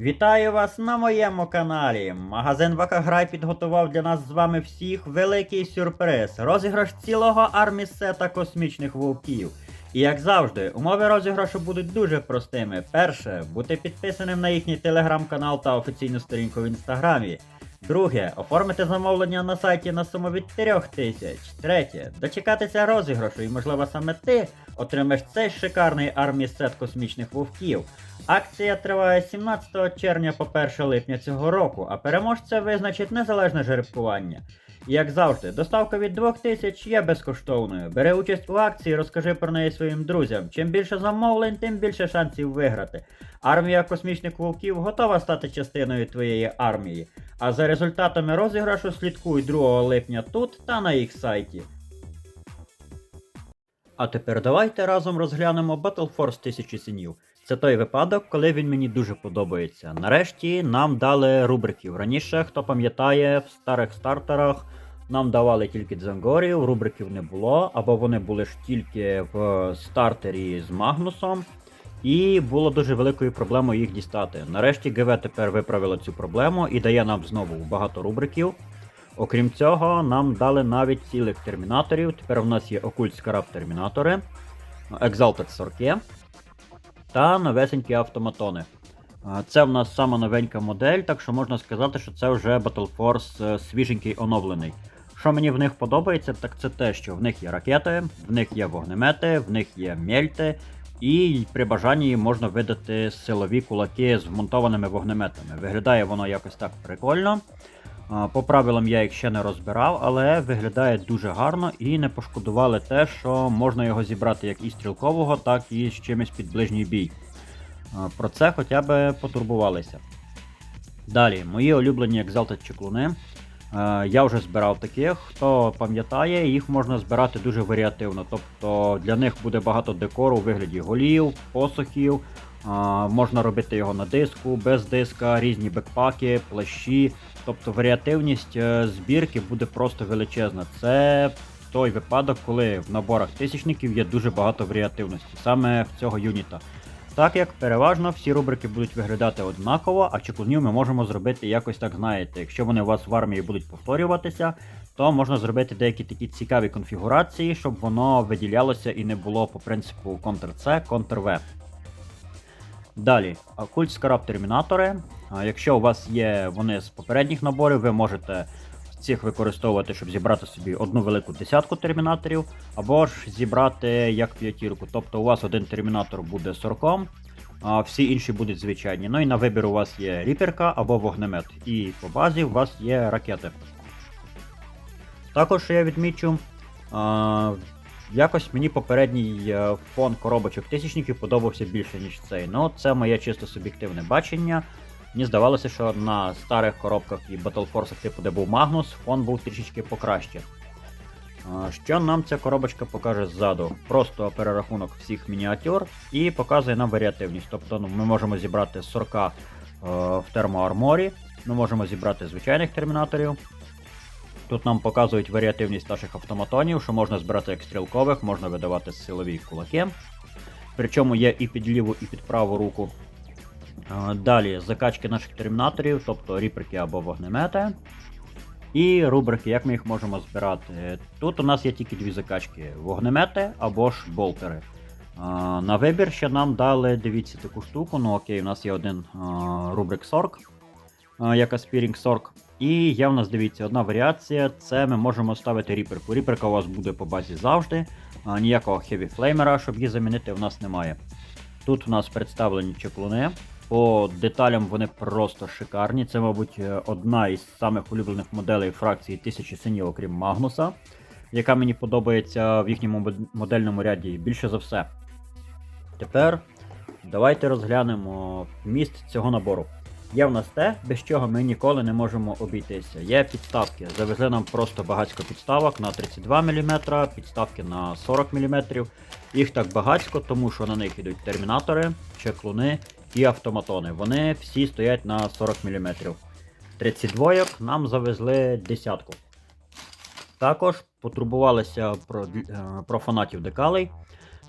Вітаю вас на моєму каналі. Магазин Вакаграй підготував для нас з вами всіх великий сюрприз. Розіграш цілого армісета космічних вовків. І як завжди, умови розіграшу будуть дуже простими. Перше, бути підписаним на їхній телеграм-канал та офіційну сторінку в інстаграмі. Друге, оформити замовлення на сайті на суму від 3 тисяч. Третє, дочекатися розіграшу, і можливо саме ти отримаєш цей шикарний армісет космічних вовків. Акція триває з 17 червня по 1 липня цього року, а переможця визначить незалежне жеребкування. Як завжди, доставка від 2000 є безкоштовною. Бери участь у акції, розкажи про неї своїм друзям. Чим більше замовлень, тим більше шансів виграти. Армія космічних вовків готова стати частиною твоєї армії. А за результатами розіграшу слідкуй 2 липня тут та на їх сайті. А тепер давайте разом розглянемо Battle Force 1000 синів. Це той випадок, коли він мені дуже подобається. Нарешті нам дали рубриків. Раніше, хто пам'ятає, в старих стартерах нам давали тільки дзенгорів, рубриків не було, або вони були ж тільки в стартері з Магнусом. І було дуже великою проблемою їх дістати. Нарешті ГВ тепер виправило цю проблему і дає нам знову багато рубриків. Окрім цього, нам дали навіть цілих термінаторів. Тепер в нас є Occult Scarab термінатори, Exalted Сорке та новесенькі автоматони. Це в нас сама новенька модель, так що можна сказати, що це вже Battle Force е, свіженький оновлений. Що мені в них подобається, так це те, що в них є ракети, в них є вогнемети, в них є мельти, і при бажанні можна видати силові кулаки з вмонтованими вогнеметами. Виглядає воно якось так прикольно. По правилам я їх ще не розбирав, але виглядає дуже гарно і не пошкодували те, що можна його зібрати як і стрілкового, так і з чимось під ближній бій. Про це хоча б потурбувалися. Далі, мої улюблені Exalted чеклуни. Я вже збирав таких. Хто пам'ятає, їх можна збирати дуже варіативно. Тобто для них буде багато декору у вигляді голів, посохів. Можна робити його на диску, без диска, різні бекпаки, плащі. Тобто варіативність е, збірки буде просто величезна. Це той випадок, коли в наборах тисячників є дуже багато варіативності, саме в цього юніта. Так як переважно всі рубрики будуть виглядати однаково, а чеклунів ми можемо зробити якось так, знаєте, якщо вони у вас в армії будуть повторюватися, то можна зробити деякі такі цікаві конфігурації, щоб воно виділялося і не було по принципу Ctrl-C, Ctrl-V. Далі, Окульт Scarab термінатори. Якщо у вас є вони з попередніх наборів, ви можете цих використовувати, щоб зібрати собі одну велику десятку термінаторів, або ж зібрати як п'ятірку. Тобто у вас один термінатор буде сорком, а всі інші будуть звичайні. Ну і на вибір у вас є ріперка або вогнемет. І по базі у вас є ракети. Також я відмічу. Якось мені попередній е, фон коробочок тисячників подобався більше, ніж цей. Ну, це моє чисто суб'єктивне бачення. Мені здавалося, що на старих коробках і Battle типу, де був Магнус, фон був трішечки покраще. Що нам ця коробочка покаже ззаду? Просто перерахунок всіх мініатюр і показує нам варіативність. Тобто ну, ми можемо зібрати 40 е, в термоарморі, ми можемо зібрати звичайних термінаторів. Тут нам показують варіативність наших автоматонів, що можна збирати як стрілкових, можна видавати силові кулаки. Причому є і під ліву, і під праву руку. Далі закачки наших термінаторів, тобто ріперки або вогнемети. І рубрики, як ми їх можемо збирати. Тут у нас є тільки дві закачки: вогнемети або ж болтери. На вибір ще нам дали, дивіться таку штуку. Ну окей, у нас є один рубрик Сорк, як Aspiring Сорк. І є в нас, дивіться, одна варіація це ми можемо ставити ріперку. Ріперка у вас буде по базі завжди. Ніякого Flamer, щоб її замінити, в нас немає. Тут у нас представлені чеклуни. По деталям вони просто шикарні. Це, мабуть, е, одна із самих улюблених моделей фракції тисячі синів, окрім Магнуса, яка мені подобається в їхньому модельному ряді більше за все. Тепер давайте розглянемо вміст цього набору. Є в нас те, без чого ми ніколи не можемо обійтися. Є підставки. Завезли нам просто багатько підставок на 32 мм, підставки на 40 мм. Їх так багатько, тому що на них йдуть термінатори, чеклуни і автоматони. Вони всі стоять на 40 мм. 32 нам завезли десятку. Також потурбувалися про, е, про фанатів декалей.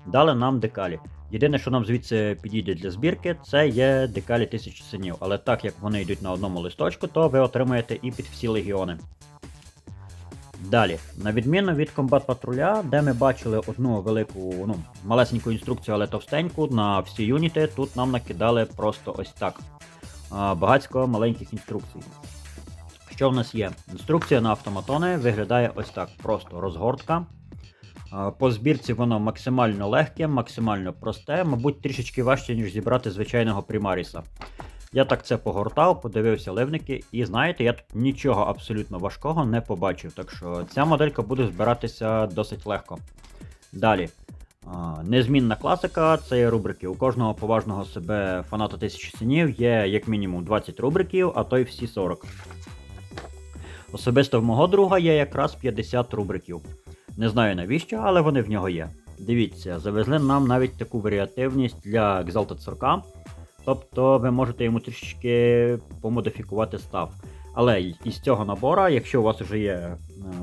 Дали нам декалі. Єдине, що нам звідси підійде для збірки, це є декалі тисячі синів. Але так як вони йдуть на одному листочку, то ви отримаєте і під всі легіони. Далі, на відміну від комбат патруля, де ми бачили одну велику, ну, малесеньку інструкцію, але товстеньку на всі юніти, тут нам накидали просто ось так. Багацько маленьких інструкцій. Що в нас є? Інструкція на автоматони виглядає ось так: просто розгортка. По збірці воно максимально легке, максимально просте, мабуть, трішечки важче, ніж зібрати звичайного примаріса. Я так це погортав, подивився ливники, і знаєте, я тут нічого абсолютно важкого не побачив. Так що ця моделька буде збиратися досить легко. Далі. Незмінна класика це є рубрики. У кожного поважного себе фаната тисячі синів є як мінімум 20 рубриків, а то й всі 40. Особисто в мого друга є якраз 50 рубриків. Не знаю навіщо, але вони в нього є. Дивіться, завезли нам навіть таку варіативність для Exalted 40. Тобто ви можете йому трішечки помодифікувати став. Але із цього набора, якщо у вас вже є е,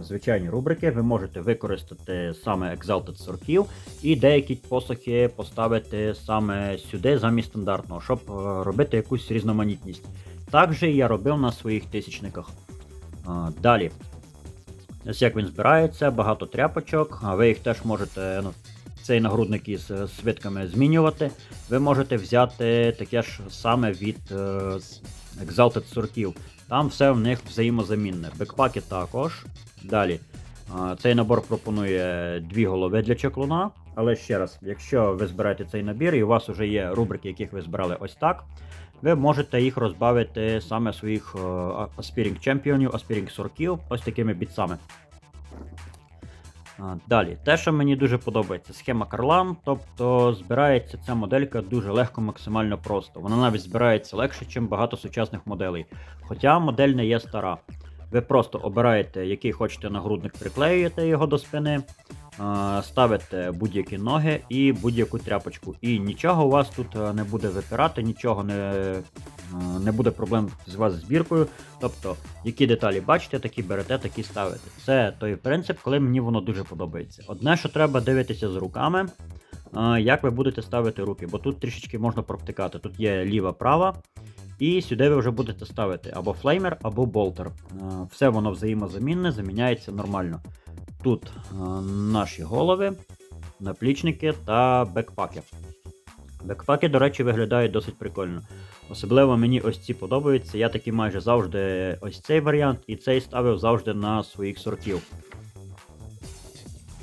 звичайні рубрики, ви можете використати саме Exalted сорків і деякі посохи поставити саме сюди замість стандартного, щоб е, робити якусь різноманітність. Так же я робив на своїх тисячниках. Далі. Ось як він збирається, багато тряпочок, а ви їх теж можете. Ну, цей нагрудник із е, свитками змінювати. Ви можете взяти таке ж саме від е, Exalted сортів. Там все в них взаємозамінне. Бекпаки також. Далі. Цей набор пропонує дві голови для чеклуна. Але ще раз, якщо ви збираєте цей набір і у вас вже є рубрики, яких ви збирали ось так, ви можете їх розбавити саме своїх Aspiring чемпіонів, Aspiring сорків, ось такими бітсами. Далі, те, що мені дуже подобається, схема Карлан, тобто збирається ця моделька дуже легко, максимально просто. Вона навіть збирається легше, ніж багато сучасних моделей. Хоча модель не є стара. Ви просто обираєте, який хочете нагрудник, приклеюєте його до спини, ставите будь-які ноги і будь-яку тряпочку. І нічого у вас тут е, не буде випирати, нічого не, е, не буде проблем з вас збіркою. Тобто, які деталі бачите, такі берете, такі ставите. Це той принцип, коли мені воно дуже подобається. Одне, що треба дивитися з руками, е, як ви будете ставити руки, бо тут трішечки можна провтикати. Тут є ліва, права. І сюди ви вже будете ставити або флеймер, або болтер. Е, Все воно взаємозамінне, заміняється нормально. Тут е, наші голови, наплічники та бекпаки. Бекпаки, до речі, виглядають досить прикольно. Особливо мені ось ці подобаються. Я таки майже завжди ось цей варіант і цей ставив завжди на своїх сортів.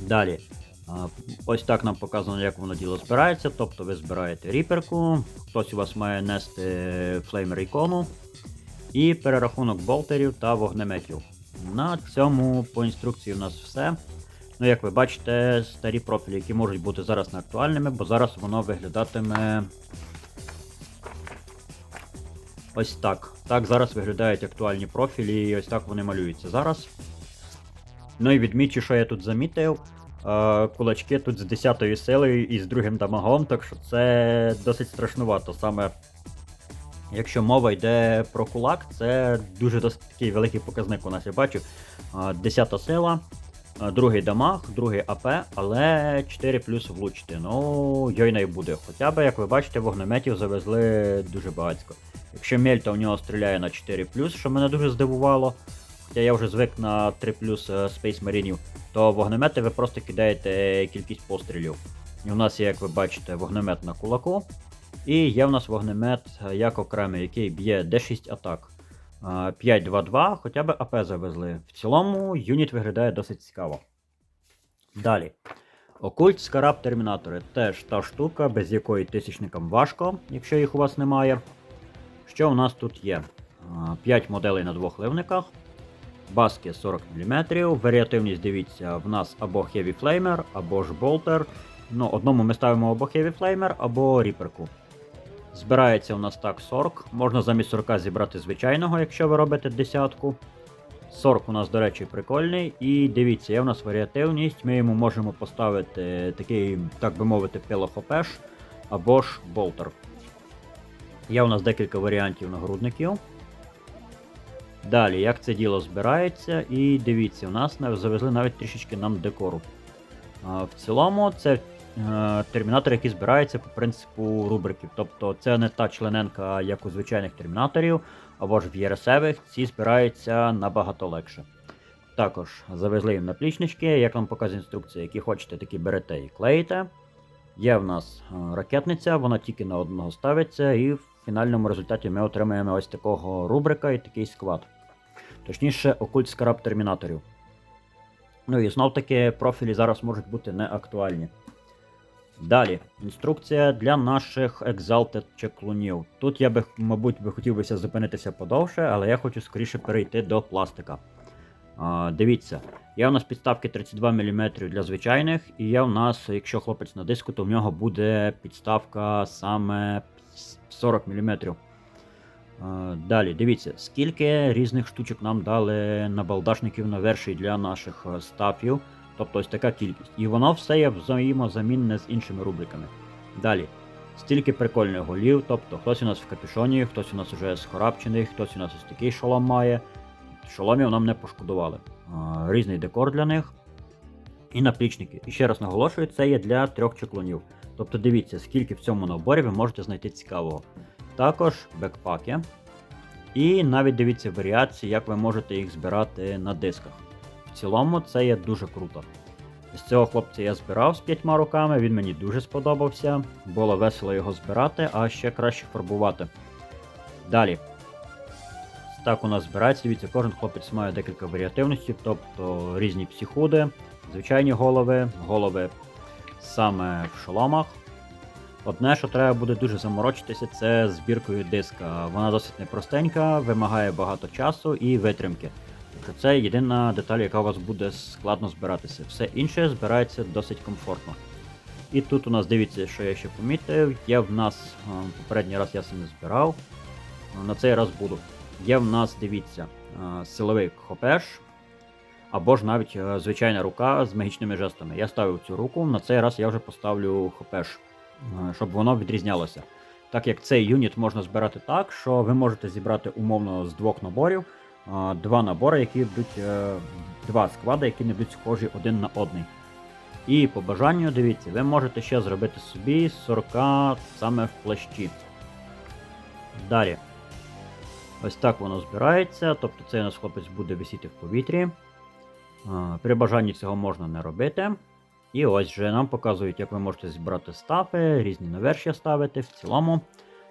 Далі. Ось так нам показано, як воно діло збирається. Тобто ви збираєте ріперку, хтось у вас має нести флеймер ікону і перерахунок болтерів та вогнеметів. На цьому по інструкції у нас все. Ну, як ви бачите, старі профілі, які можуть бути зараз не актуальними, бо зараз воно виглядатиме. Ось так. Так зараз виглядають актуальні профілі, і ось так вони малюються зараз. Ну і відмічу, що я тут замітив. Е, Кулачки тут з 10 силою і з другим дамагом, так що це досить страшнувато. Саме якщо мова йде про кулак, це дуже досить такий великий показник у нас я бачу. Е, 10 сила, е, другий дамаг, другий АП, але 4 плюс влучити. Ну, йой не буде. Хоча б, як ви бачите, вогнеметів завезли дуже багатько. Якщо Мельта у нього стріляє на 4 що мене дуже здивувало. Хоча я вже звик на 3 плюс е, Space Marine, то вогнемети ви просто кидаєте кількість пострілів. І у нас є, як ви бачите, вогнемет на кулаку. І є в нас вогнемет е, як окремий, який б'є D6 атак. Е, 5-2-2, хоча б АП завезли. В цілому юніт виглядає досить цікаво. Далі. Окульт Скараб Термінатори теж та штука, без якої тисячникам важко, якщо їх у вас немає. Що у нас тут є? 5 моделей на двох ливниках. Баски 40 мм. Варіативність, дивіться, в нас або Heavy Flamer, або ж Bolter. Ну, одному ми ставимо або Heavy Flamer, або ріперку. Збирається у нас так 40. Можна замість 40 зібрати звичайного, якщо ви робите десятку. 40 у нас, до речі, прикольний. І дивіться, є у нас варіативність. Ми йому можемо поставити такий, так би мовити, пилохопеш або ж болтер. Є у нас декілька варіантів нагрудників. Далі, як це діло збирається, і дивіться, у нас завезли навіть трішечки нам декору. В цілому, це е, термінатори, які збираються по принципу рубриків. Тобто це не та члененка, як у звичайних термінаторів, або ж в єресевих, ці збираються набагато легше. Також завезли їм наплічнички, як вам показує інструкція, які хочете, такі берете і клеїте. Є в нас е, ракетниця, вона тільки на одного ставиться, і в фінальному результаті ми отримаємо ось такого рубрика і такий сквад. Точніше, окульт скраб термінаторів. Ну і знов таки профілі зараз можуть бути неактуальні. Далі, інструкція для наших Exalted чеклунів. Тут я би, мабуть, би хотів бися зупинитися подовше, але я хочу скоріше перейти до пластика. А, дивіться, є у нас підставки 32 мм для звичайних, і є у нас, якщо хлопець на диску, то в нього буде підставка саме 40 мм. Далі, дивіться, скільки різних штучок нам дали набалдашників на верші для наших е, стафів. Тобто ось така кількість. І воно все є взаємозамінне з іншими рубриками. Далі. Стільки прикольних голів, тобто хтось у нас в капюшоні, хтось у нас вже схорапчений, хтось у нас ось такий шолом має. Шоломів нам не пошкодували. Різний декор для них. І наплічники. І ще раз наголошую, це є для трьох чеклунів. Тобто дивіться, скільки в цьому наборі ви можете знайти цікавого. Також бекпаки. І навіть дивіться варіації, як ви можете їх збирати на дисках. В цілому це є дуже круто. З цього хлопця я збирав з п'ятьма руками, він мені дуже сподобався. Було весело його збирати, а ще краще фарбувати. Далі. Так у нас збирається, дивіться, кожен хлопець має декілька варіативностей, тобто різні психуди, звичайні голови, голови саме в шоломах. Одне, що треба буде дуже заморочитися, це збіркою диска. Вона досить непростенька, вимагає багато часу і витримки. Тобто це єдина деталь, яка у вас буде складно збиратися. Все інше збирається досить комфортно. І тут у нас дивіться, що я ще помітив. Є в нас попередній раз я це не збирав. На цей раз буду. Є в нас, дивіться, а, силовий хопеш. Або ж навіть звичайна рука з магічними жестами. Я ставив цю руку, на цей раз я вже поставлю хопеш, щоб воно відрізнялося. Так як цей юніт можна збирати так, що ви можете зібрати умовно з двох наборів два набори, які будуть е, два склади, які не будуть схожі один на одний. І по бажанню, дивіться, ви можете ще зробити собі 40 саме в плащі. Далі. Ось так воно збирається, тобто цей у нас хлопець буде висіти в повітрі. При бажанні цього можна не робити. І ось вже нам показують, як ви можете зібрати стафи, різні навершя ставити. В цілому,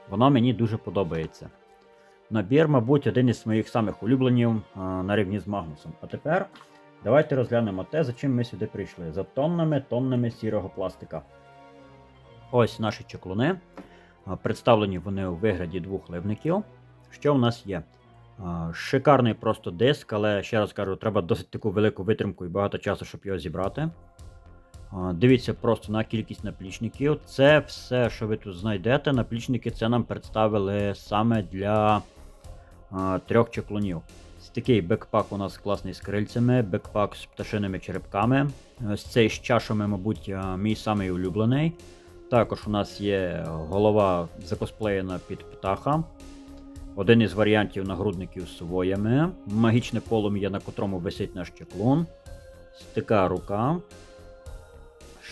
воно мені дуже подобається. Набір, мабуть, один із моїх самих улюбленів на рівні з Магнусом. А тепер давайте розглянемо те, за чим ми сюди прийшли. За тоннами, тоннами сірого пластика. Ось наші чеклуни. Представлені вони у вигляді двох ливників. Що в нас є? Шикарний просто диск, але ще раз кажу, треба досить таку велику витримку і багато часу, щоб його зібрати. Дивіться просто на кількість наплічників. Це все, що ви тут знайдете. Наплічники це нам представили саме для трьох чеклунів. Такий бекпак у нас класний з крильцями, бекпак з пташиними черепками. Ось цей з чашами, мабуть, мій самий улюблений. Також у нас є голова закосплеєна під птаха. Один із варіантів нагрудників з своями. Магічне полум'я, на котрому висить наш чеклун. Ось така рука.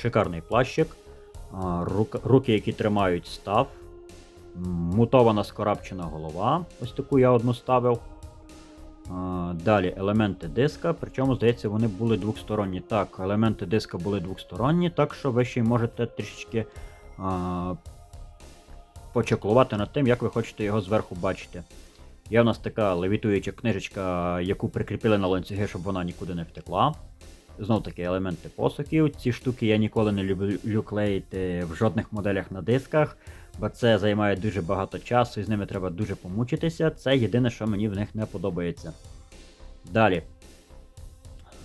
Шикарний плащик. Руки, які тримають став. Мутована скорапчена голова. Ось таку я одну ставив. Далі елементи диска. Причому, здається, вони були двосторонні. Так, елементи диска були двосторонні, так що ви ще й можете трішечки а, почеклувати над тим, як ви хочете його зверху бачити. Є у нас така левітуюча книжечка, яку прикріпили на ланцюги, щоб вона нікуди не втекла. Знов таки елементи посохів. Ці штуки я ніколи не люблю клеїти в жодних моделях на дисках, бо це займає дуже багато часу і з ними треба дуже помучитися. Це єдине, що мені в них не подобається. Далі.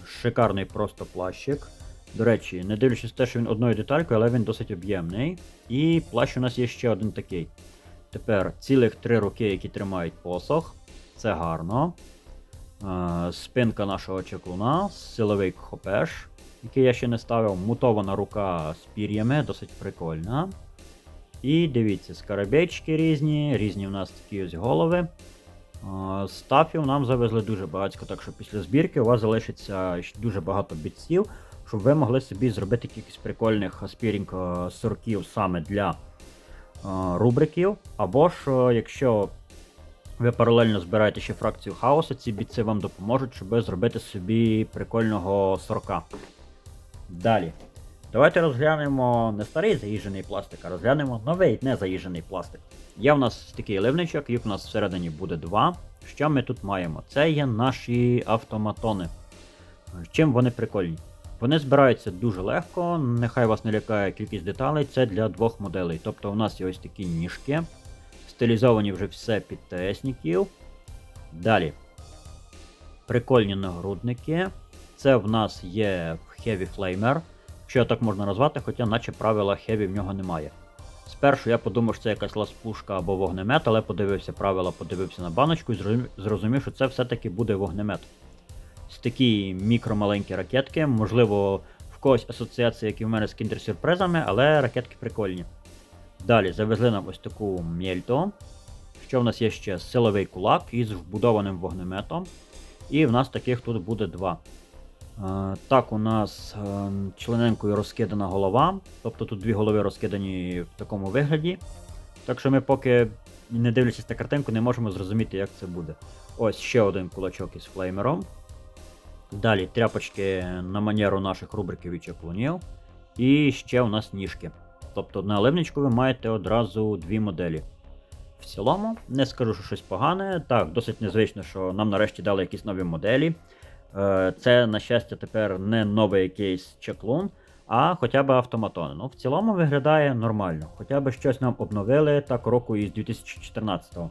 Шикарний просто плащик. До речі, не дивлячись те, що він одною деталькою, але він досить об'ємний. І плащ у нас є ще один такий. Тепер цілих три руки, які тримають посох. Це гарно. Е, Спинка нашого чеклуна, силовий хопеш, який я ще не ставив. Мутована рука з пір'ями, досить прикольна. І дивіться, скарабейчики різні, різні в нас такі ось голови. Е, Стафів нам завезли дуже багатько, так що після збірки у вас залишиться дуже багато бітців. щоб ви могли собі зробити якихось прикольних спірінг е, сорків саме для рубриків. Або ж, якщо ви паралельно збираєте ще фракцію хаосу, ці бійці вам допоможуть, щоб зробити собі прикольного сорка. Далі. Давайте розглянемо не старий заїжджений пластик, а розглянемо новий незаїжджений пластик. Є в нас такий ливничок, їх у нас всередині буде два. Що ми тут маємо? Це є наші автоматони. Чим вони прикольні? Вони збираються дуже легко, нехай вас не лякає кількість деталей, це для двох моделей. Тобто у нас є ось такі ніжки, стилізовані вже все під ТСників. Далі. Прикольні нагрудники. Це в нас є Heavy Flamer, що так можна назвати, хоча наче правила Heavy в нього немає. Спершу я подумав, що це якась ласпушка або вогнемет, але подивився правила, подивився на баночку і зрозумів- що це все-таки буде вогнемет. Ось такі мікромаленькі ракетки, можливо, в когось асоціація, як і в мене з кіндер-сюрпризами, але ракетки прикольні. Далі завезли нам ось таку мєльто. Що в нас є ще силовий кулак із вбудованим вогнеметом. І в нас таких тут буде два. Е, Так, у нас е, члененькою розкидана голова. Тобто тут дві голови розкидані в такому вигляді. Так що ми поки, не дивлячись на картинку, не можемо зрозуміти, як це буде. Ось ще один кулачок із флеймером. Далі тряпочки на манеру наших рубриків і чеклунів. І ще у нас ніжки. Тобто на ливничку ви маєте одразу дві моделі. В цілому, не скажу, що щось погане. Так, досить незвично, що нам нарешті дали якісь нові моделі. Е, Це, на щастя, тепер не новий якийсь чеклун, а хоча б автоматон. Ну, в цілому виглядає нормально. Хоча б щось нам обновили так року із 2014-го.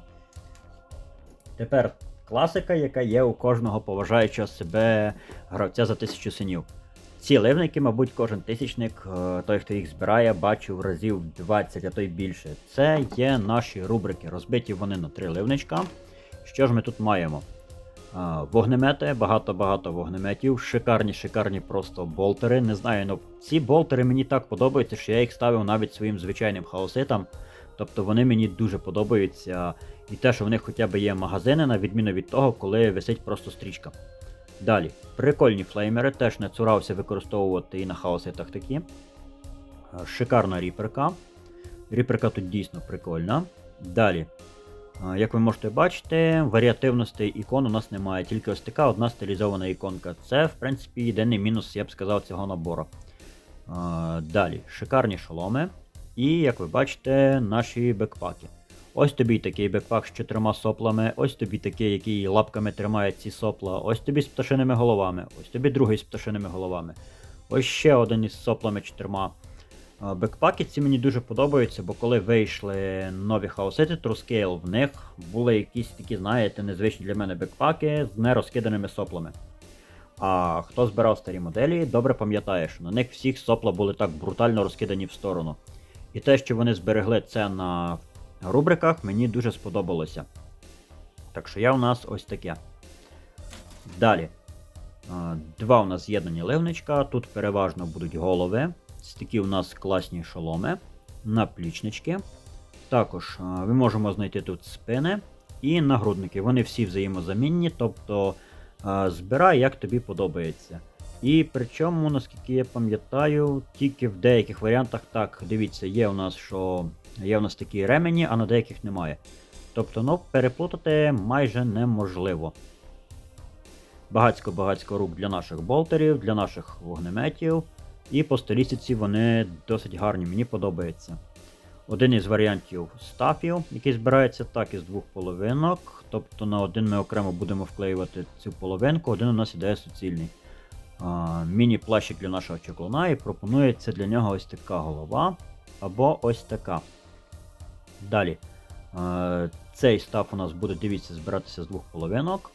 Тепер класика, яка є у кожного поважаючого себе гравця за тисячу синів. Ці ливники, мабуть, кожен тисячник, е, той, хто їх збирає, бачив разів 20, а то й більше. Це є наші рубрики. Розбиті вони на три ливничка. Що ж ми тут маємо? Вогнемети, багато-багато вогнеметів, шикарні, шикарні просто болтери. Не знаю, ну ці болтери мені так подобаються, що я їх ставив навіть своїм звичайним хаоситам. Тобто вони мені дуже подобаються. І те, що в них хоча б є магазини, на відміну від того, коли висить просто стрічка. Далі, прикольні флеймери, теж не цурався використовувати і на хаоситах такі. Е, Шикарна ріперка. Ріперка тут дійсно прикольна. Далі. Е, Як ви можете бачити, варіативностей ікон у нас немає, тільки ось така одна стилізована іконка. Це, в принципі, єдиний мінус, я б сказав, цього набору. Е, Далі, шикарні шоломи. І, як ви бачите, наші бекпаки. Ось тобі такий бекпак з чотирма соплами, ось тобі такий, який лапками тримає ці сопла, ось тобі з пташиними головами, ось тобі другий з пташиними головами. Ось ще один із соплами чотирма. Бекпаки ці мені дуже подобаються, бо коли вийшли нові хаосити True в них були якісь такі, знаєте, незвичні для мене бекпаки з нерозкиданими соплами. А хто збирав старі моделі, добре пам'ятає, що на них всіх сопла були так брутально розкидані в сторону. І те, що вони зберегли це на рубриках, мені дуже сподобалося. Так що я у нас ось таке. Далі. Два у нас з'єднані ливничка. Тут переважно будуть голови. Такі у нас класні шоломи, наплічнички. Також ми можемо знайти тут спини і нагрудники. Вони всі взаємозамінні, тобто збирай, як тобі подобається. І причому, наскільки я пам'ятаю, тільки в деяких варіантах так, дивіться, є у нас, що є у нас такі ремені, а на деяких немає. Тобто, ну, переплутати майже неможливо. Багацько-багацько рук для наших болтерів, для наших вогнеметів. І по стилістиці вони досить гарні, мені подобається. Один із варіантів стафів, який збирається так із двох половинок. Тобто на один ми окремо будемо вклеювати цю половинку, один у нас іде суцільний. Міні-плащик для нашого чоклуна і пропонується для нього ось така голова або ось така. Далі. Е, Цей став у нас буде, дивіться, збиратися з двох половинок.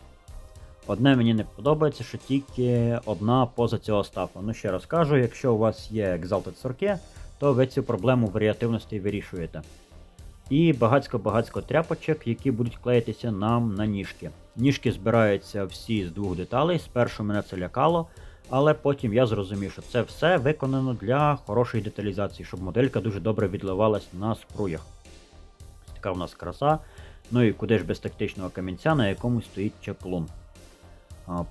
Одне мені не подобається, що тільки одна поза цього стафу. Ну, ще раз кажу, якщо у вас є Exalted Сорки, то ви цю проблему варіативності вирішуєте. І багацько-багацько тряпочок, які будуть клеїтися нам на ніжки. Ніжки збираються всі з двох деталей. Спершу мене це лякало, але потім я зрозумів, що це все виконано для хорошої деталізації, щоб моделька дуже добре відливалась на спруях. Така у нас краса. Ну і куди ж без тактичного камінця, на якому стоїть чаклун.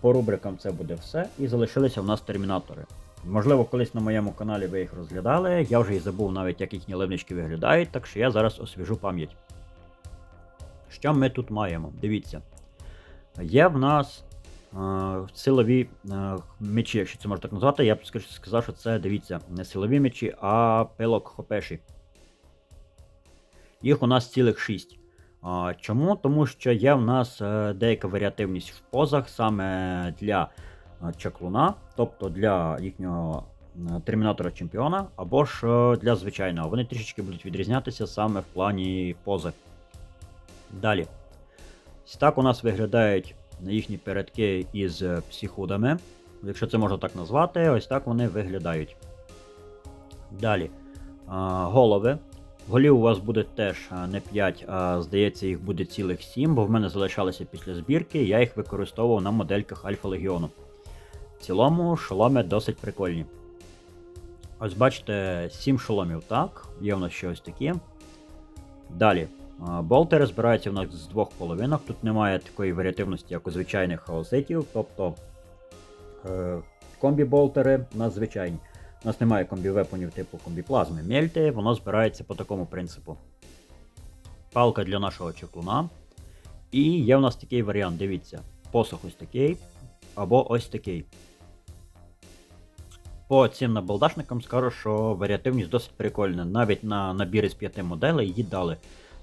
По рубрикам це буде все. І залишилися в нас термінатори. Можливо, колись на моєму каналі ви їх розглядали. Я вже і забув навіть, як їхні ливнички виглядають, так що я зараз освіжу пам'ять. Що ми тут маємо? Дивіться. Є в нас е, силові е, мечі, якщо це можна так назвати. Я б сказав, що це, дивіться, не силові мечі, а пилок хопеші. Їх у нас цілих 6. А, чому? Тому що є в нас е, деяка варіативність в позах саме для е, чаклуна, тобто для їхнього е, термінатора чемпіона, або ж для звичайного. Вони трішечки будуть відрізнятися саме в плані пози. Далі. Ось так у нас виглядають їхні передки із психудами. Якщо це можна так назвати, ось так вони виглядають. Далі. Голови. Голів у вас буде теж не 5, а здається, їх буде цілих 7, бо в мене залишалися після збірки, я їх використовував на модельках Альфа Легіону. В цілому шоломи досить прикольні. Ось бачите, 7 шоломів, так, є в нас ще ось такі. Далі. Болтери збираються в нас з двох половинок. Тут немає такої варіативності, як у звичайних хаоситів, тобто е, комбі-болтери у нас звичайні. У нас немає комбі-вепонів типу комбі-плазми. Мельти, воно збирається по такому принципу. Палка для нашого чеклуна. І є в нас такий варіант, дивіться, посох ось такий, або ось такий. По цим набалдашникам скажу, що варіативність досить прикольна. Навіть на набір із 5 моделей її дали.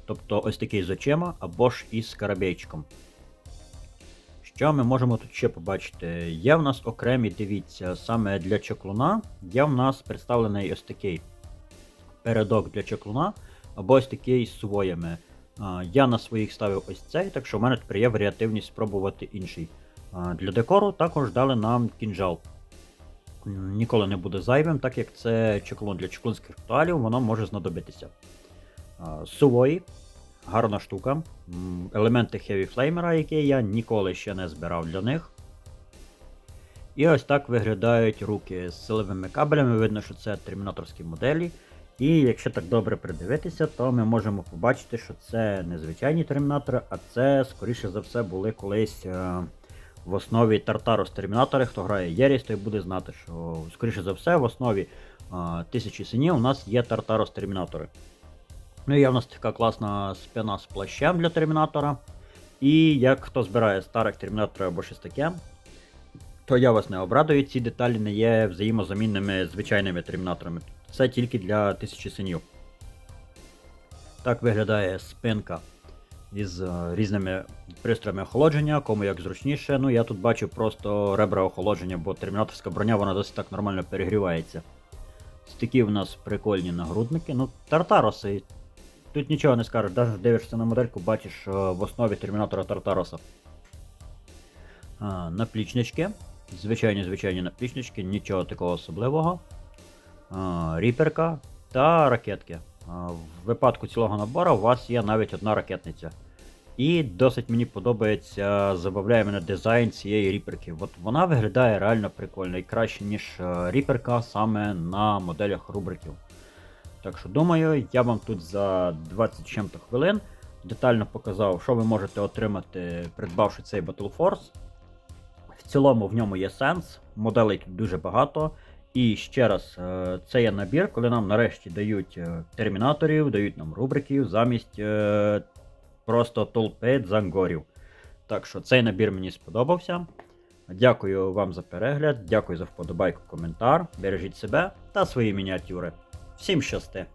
Тобто ось такий з очима або ж із карабейчиком. Що ми можемо тут ще побачити? Є в нас окремі, дивіться, саме для чеклуна, є в нас представлений ось такий передок для чеклуна, або ось такий з своями. Я на своїх ставив ось цей, так що в мене тепер є варіативність спробувати інший. Для декору також дали нам кінжал. Ніколи не буде зайвим, так як це чеклун для чеклунських ритуалів, воно може знадобитися. Сувої, гарна штука. Елементи Heavy Flamer, які я ніколи ще не збирав для них. І ось так виглядають руки з силовими кабелями. Видно, що це термінаторські моделі. І якщо так добре придивитися, то ми можемо побачити, що це не звичайні термінатори, а це, скоріше за все, були колись е, в основі Тартарос термінатори. Хто грає Єріс, той буде знати, що, скоріше за все, в основі е, тисячі синів у нас є Тартарос термінатори. Ну є в нас така класна спина з плащем для термінатора. І як хто збирає старих термінаторів або щось таке, то я вас не обрадую, ці деталі не є взаємозамінними звичайними термінаторами. Це тільки для тисячі синів. Так виглядає спинка із е, різними пристроями охолодження, кому як зручніше. Ну я тут бачу просто ребра охолодження, бо термінаторська броня вона досить так нормально перегрівається. Ось такі в нас прикольні нагрудники. Ну, Тартароси. Тут нічого не скажеш, навіть дивишся на модельку, бачиш е, в основі термінатора Тартароса. А, наплічнички. Звичайні звичайні наплічнички, нічого такого особливого. А, ріперка та ракетки. В випадку цілого набору у вас є навіть одна ракетниця. І досить мені подобається, забавляє мене дизайн цієї ріперки. От вона виглядає реально прикольно і краще, ніж е, ріперка саме на моделях рубриків. Так що думаю, я вам тут за 20 чим-то хвилин детально показав, що ви можете отримати, придбавши цей Battle Force. В цілому в ньому є сенс, моделей тут дуже багато. І ще раз, е, це є набір, коли нам нарешті дають е, термінаторів, дають нам рубриків замість е, просто толпи дзангорів. Так що цей набір мені сподобався. Дякую вам за перегляд, дякую за вподобайку, коментар. Бережіть себе та свої мініатюри. Всім щасти!